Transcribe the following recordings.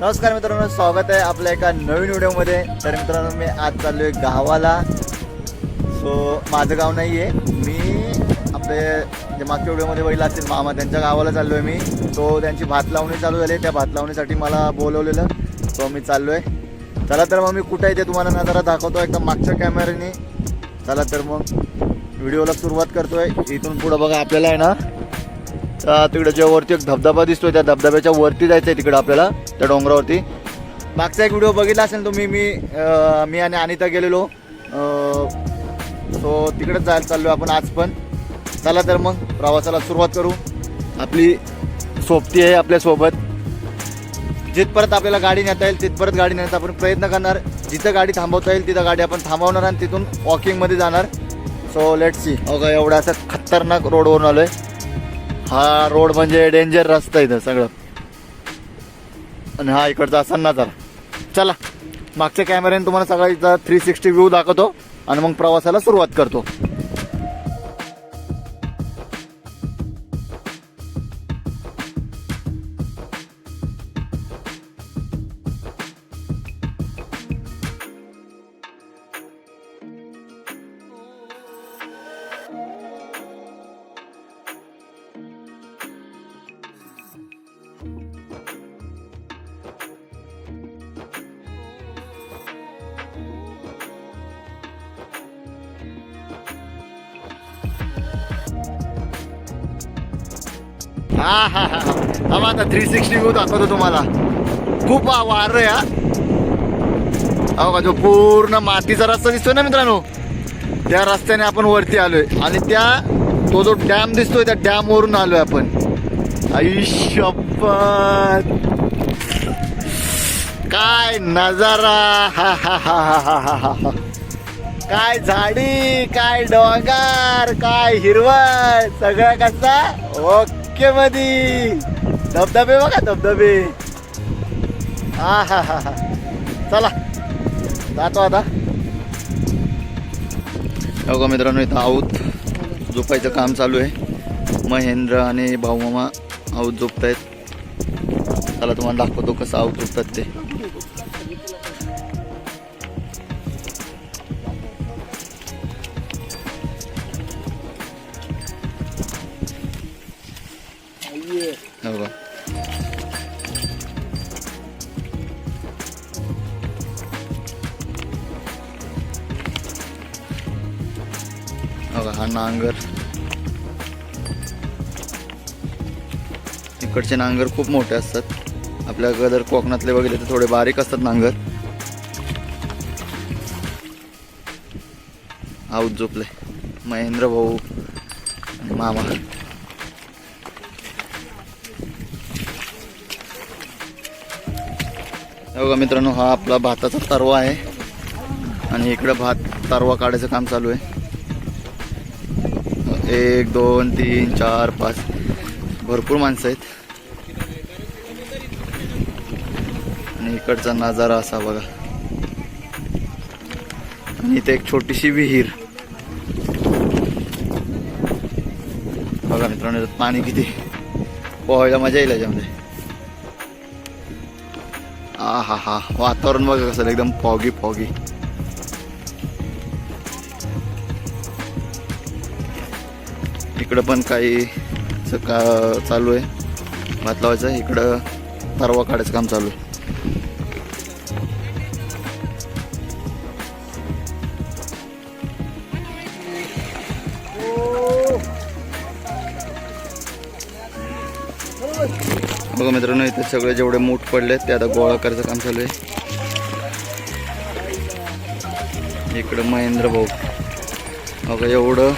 नमस्कार मित्रांनो स्वागत आहे आपल्या एका नवीन व्हिडिओमध्ये. तर मित्रांनो मी आज चाललो आहे गावाला. सो माझं गाव नाही आहे मी आपले जे मागच्या व्हिडिओमध्ये बघितलं असतील मामा त्यांच्या गावाला चाललो आहे मी. तो त्यांची भात लावणी चालू झाली. त्या भात लावणीसाठी मला बोलवलेलं. तो मी चाललो आहे चला तर मग मी कुठं आहे ते तुम्हाला नजारा दाखवतो एकदम मागच्या कॅमेऱ्याने चला तर मग व्हिडिओला सुरुवात करतोय. इथून पुढं बघा आपल्याला आहे ना तिकडं जेव्हा वरती एक धबधबा दिसतोय त्या धबधब्याच्या वरती जायचं आहे तिकडं आपल्याला त्या डोंगरावरती. मागचा एक व्हिडिओ बघितला असेल तुम्ही मी मी आणि अनिता गेलेलो. सो तिकडंच जायला चाललो आपण आज पण. चला तर मग प्रवासाला सुरुवात करू. आपली सोबती आहे आपल्यासोबत जिथपर्यंत आपल्याला गाडी नेता येईल तिथपर्यंत गाडी नेण्याचा आपण प्रयत्न करणार. जिथं गाडी थांबवता येईल तिथं गाडी आपण थांबवणार आणि तिथून वॉकिंगमध्ये जाणार. सो लेट सी अगं एवढा असं खतरनाक रोडवरून आलो आहे हा रोड म्हणजे डेंजर रस्ता इथं सगळं. आणि हा इकडचा असा नजारा चला मागच्या कॅमेऱ्याने तुम्हाला सगळा इथं थ्री सिक्स्टी व्ह्यू दाखवतो आणि मग प्रवासाला सुरुवात करतो. हा हा हा. हा आता थ्री सिक्स्टी व्ह्यू दाखवतो तुम्हाला. खूप वारं आहे हा. अहो का जो पूर्ण मातीचा रस्ता दिसतोय ना मित्रांनो त्या रस्त्याने आपण वरती आलोय. आणि त्या तो जो डॅम दिसतोय त्या डॅमवरून आलोय आपण. आयुष्यपत काय नजारा हा हा हा हा हा हा हा. काय झाडी काय डोंगर काय हिरवळ सगळं कसं? ओके. मधी धबधबे बघा धबधबे. हा हा हा हा चला जातो आता. हो मित्रांनो इथं आऊत. झोपायचं काम चालू आहे. महेंद्र आणि भाऊ मामा आऊत आहेत चला तुम्हाला दाखवतो कसं आऊत झोपतात ते. हो का? हो का? हा नांगर. इकडचे नांगर खूप मोठे असतात. आपल्या गदर कोकणातले बघितले तर थोडे बारीक असतात नांगर. आऊत झोपले महेंद्र भाऊ मामा. बघा मित्रांनो हा आपला भाताचा तरवा आहे. आणि इकडं भात तरवा काढायचं काम चालू आहे. एक दोन तीन चार पाच. भरपूर माणसं आहेत. आणि इकडचा नजारा असा बघा. आणि इथे एक छोटीशी विहीर. बघा मित्रांनो पाणी किती पोहायला मजा येईल याच्यामध्ये. हा हा हा वातावरण बघा कसं एकदम फॉगी फॉगी इकडं पण काही असं का चालू आहे. भात लावायचं इकडं तरवा काढायचं काम चालू आहे. बघा मित्रांनो इथे सगळे जेवढे मूठ पडले ते आता गोळा करायचं काम चालू आहे. इकडं महेंद्र भाऊ. बघा एवढं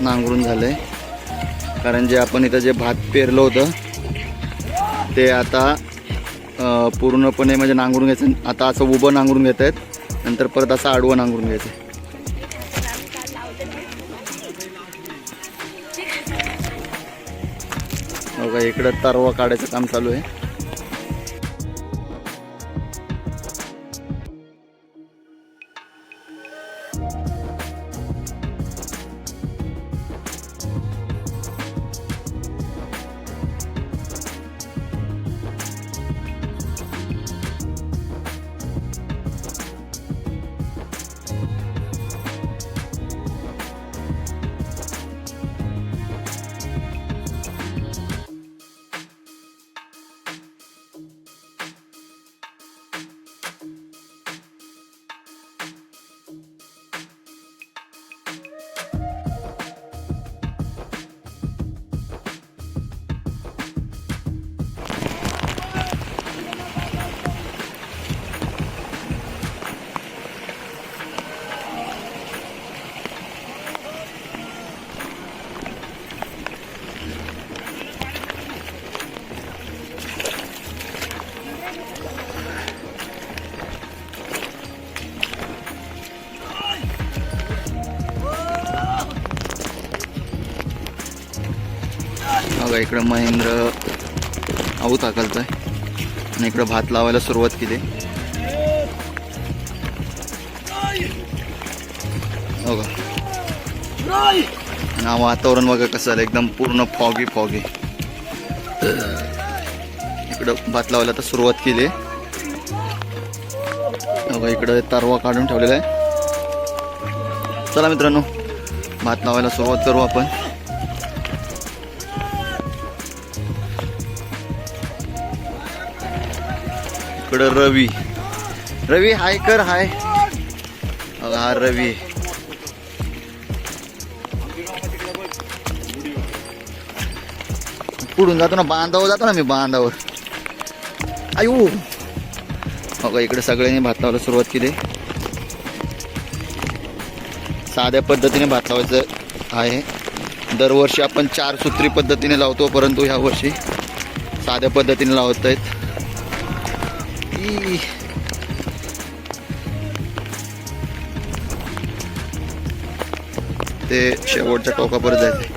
नांगरून झालंय. कारण जे आपण इथं जे भात पेरलं होतं ते आता पूर्णपणे म्हणजे नांगरून घ्यायचं. आता असं उभं नांगरून घेत आहेत नंतर परत असं आडवं नांगरून घ्यायचं. बघा इकडं तरवा काढायचं काम चालू आहे. बघा इकडं महेंद्र आऊत आहे आणि इकडं भात लावायला सुरुवात केली. हो का आणि वातावरण बघा कसं आलं एकदम पूर्ण फॉगी फॉगी इकडं भात लावायला तर सुरुवात केली. बघा इकडं तरवा काढून ठेवलेला आहे. चला मित्रांनो भात लावायला सुरुवात करू आपण. इकडं रवी. रवी हाय कर हाय. हा रवी. पुढून जातो ना बांधावर जातो ना मी बांधावर. आयू. बघा इकडे सगळ्यांनी भात लावायला सुरुवात केली. साध्या पद्धतीने भात लावायचं आहे. दरवर्षी आपण चार सूत्री पद्धतीने लावतो परंतु ह्या वर्षी साध्या पद्धतीने लावत आहेत. ते शेवटच्या टोकापर्यंत जायचं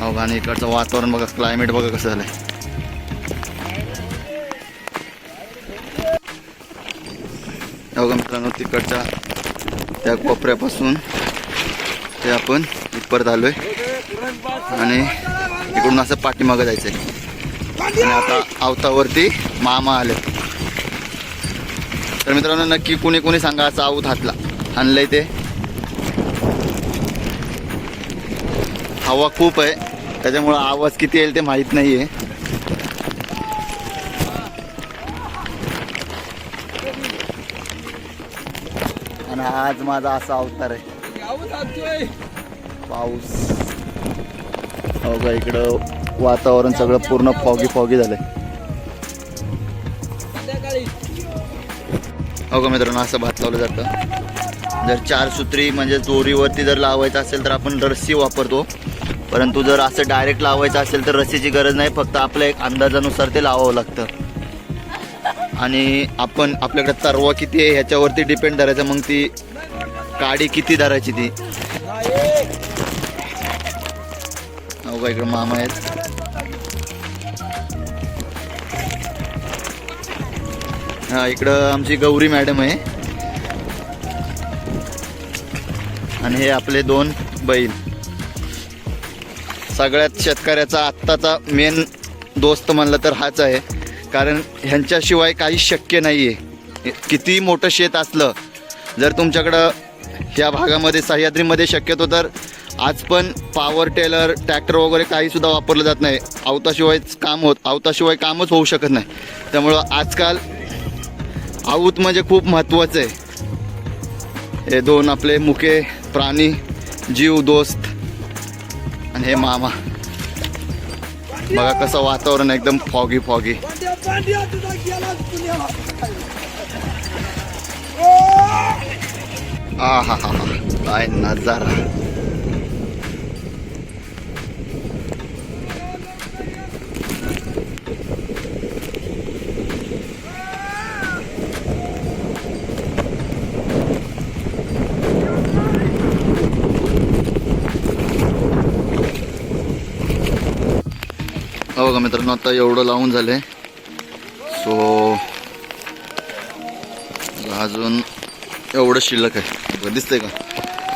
हो आणि इकडचं वातावरण बघा क्लायमेट बघा कसं झालंय हो मित्रांनो तिकडच्या त्या कोपऱ्यापासून ते आपण इथपर्यंत आलोय आणि इकडून असं पाठीमागं जायचंय आणि आता आवतावरती मामा आले. तर मित्रांनो नक्की कुणी कुणी सांगा असं आवत हातला. आणलंय ते. हवा खूप आहे. त्याच्यामुळं आवाज किती येईल ते माहीत नाही आहे आणि आज माझा असा अवतार आहे. पाऊस. हो का इकडं वातावरण सगळं पूर्ण फॉगी फॉगी झालंय. हो का मित्रांनो असं भात लावलं जातं. जर चार सूत्री म्हणजे दोरीवरती जर लावायचं असेल तर आपण रस्सी वापरतो. परंतु जर असं डायरेक्ट लावायचं असेल तर रस्सीची गरज नाही फक्त आपल्या एक अंदाजानुसार ते लावावं लागतं. आणि आपण आपल्याकडे तरवा किती आहे ह्याच्यावरती डिपेंड धरायचं मग ती काडी किती धरायची ती? हो का इकडं मामा आहेत. हा इकडं आमची गौरी मॅडम आहे. आणि हे आपले दोन बैल सगळ्यात शेतकऱ्याचा आत्ताचा मेन दोस्त म्हणलं तर हाच आहे. कारण ह्यांच्याशिवाय काही शक्य नाही आहे किती मोठं शेत असलं जर तुमच्याकडं या भागामध्ये सह्याद्रीमध्ये शक्यतो तर आज पण पॉवर टेलर ट्रॅक्टर वगैरे काहीसुद्धा वापरलं जात नाही. अवताशिवायच काम होत अवताशिवाय कामच होऊ शकत नाही. त्यामुळं आजकाल आऊत म्हणजे खूप महत्त्वाचं आहे. हे दोन आपले मुके प्राणी जीव दोस्त आणि हे मामा. बघा कसं वातावरण एकदम फॉगी फॉगी हा हा हा काय नजारा. हो का मित्रांनो आता एवढं लावून झालंय सो अजून एवढं शिल्लक आहे. दिसतंय का?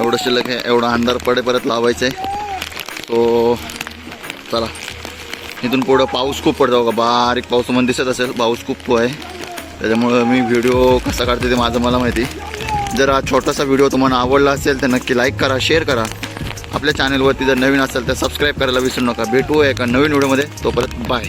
एवढं शिल्लक आहे एवढा अंधार पडे परत लावायचं आहे सो चला. इथून पुढं पाऊस खूप पडतो बघा. बारीक पाऊस तुम्हाला दिसत असेल पाऊस खूप आहे. त्याच्यामुळं मी व्हिडिओ कसा काढते ते माझं मला माहिती. जर हा छोटासा व्हिडिओ तुम्हाला आवडला असेल तर नक्की लाईक करा शेअर करा. आपल्या चॅनलवरती जर नवीन असेल तर सबस्क्राईब करायला विसरू नका. भेटू एका नवीन व्हिडिओमध्ये तोपर्यंत बाय